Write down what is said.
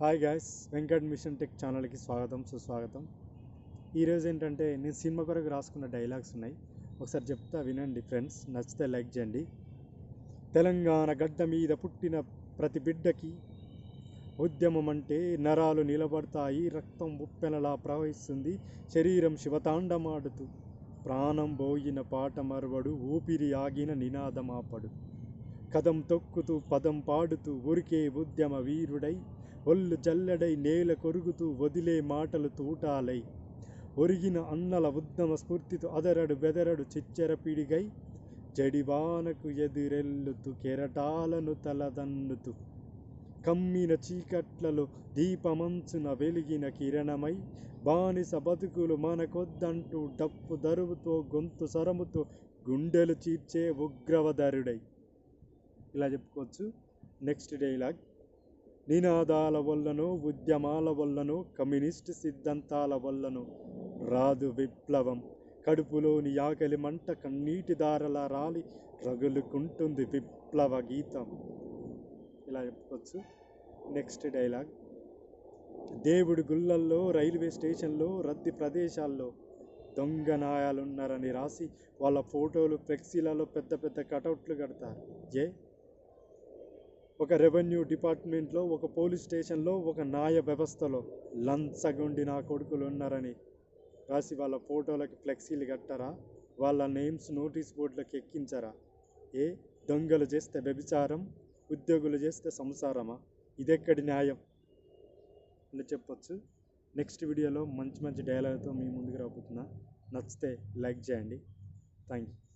Hi guys Venkat mission tech ఛానల్కి స్వాగతం సుస్వాగతం. ఈరోజు ఏంటంటే నేను సినిమా కొరకు రాసుకున్న డైలాగ్స్ ఉన్నాయి. ఒకసారి చెప్తా వినండి ఫ్రెండ్స్ నచ్చితే లైక్ చేయండి. తెలంగాణ గడ్డ మీద పుట్టిన ప్రతి బిడ్డకి ఉద్యమం అంటే నరాలు నిలబడతాయి రక్తం ఉప్పెనలా ప్రవహిస్తుంది. శరీరం శివతాండమాడుతూ ప్రాణం పోయిన పాట మరవడు ఊపిరి ఆగిన నినాదమాపడు. కదం తొక్కుతూ పదం పాడుతూ ఉరికే ఉద్యమ వీరుడై ఒళ్ళు జల్లెడై నేల కొరుగుతూ వదిలే మాటలు తూటాలై. ఒరిగిన అన్నల ఉద్యమ స్ఫూర్తితో అదరడు బెదరడు చిచ్చెర పిడిగై. జడివానకు ఎదురెల్లుతూ కెరటాలను తలదన్నుతూ. కమ్మిన చీకట్లలో దీపమంచున వెలిగిన కిరణమై. బానిస బతుకులు మనకొద్దంటూ డప్పు దరువుతో గొంతు సరముతో గుండెలు చీర్చే ఉగ్రవధరుడై ఇలా చెప్పుకోవచ్చు. Next dialogue. నినాదాల వల్లను ఉద్యమాల వల్లను కమ్యూనిస్ట్ సిద్ధాంతాల వల్లను. రాదు విప్లవం. కడుపులోని ఆకలి మంట కన్నీటి దారల రాలి రగులుకుంటుంది విప్లవ గీతం. ఇలా చెప్పుకోవచ్చు. Next dialogue. దేవుడి గుళ్ళల్లో రైల్వే స్టేషన్లో రద్దీ ప్రదేశాల్లో దొంగ నాయాలున్నారని రాసి వాళ్ళ ఫోటోలు ఫ్లెక్సీలలో పెద్ద పెద్ద కటౌట్లు కడతారు. ఏ ఒక రెవెన్యూ డిపార్ట్మెంట్లో ఒక పోలీస్ స్టేషన్లో ఒక న్యాయ వ్యవస్థలో లంచగొండి నా కొడుకులు ఉన్నారని రాసి వాళ్ళ ఫోటోలకి ఫ్లెక్సీలు కట్టరా? వాళ్ళ నేమ్స్ నోటీస్ బోర్డులకు ఎక్కించరా? ఏ దొంగలు చేస్తే వ్యభిచారం ఉద్యోగులు చేస్తే సంసారమా? ఇదెక్కడి న్యాయం? అని చెప్పొచ్చు. నెక్స్ట్ వీడియోలో మంచి మంచి డైలాగ్తో మీ ముందుకు రాబోతున్నా. నచ్చితే లైక్ చేయండి. Thank you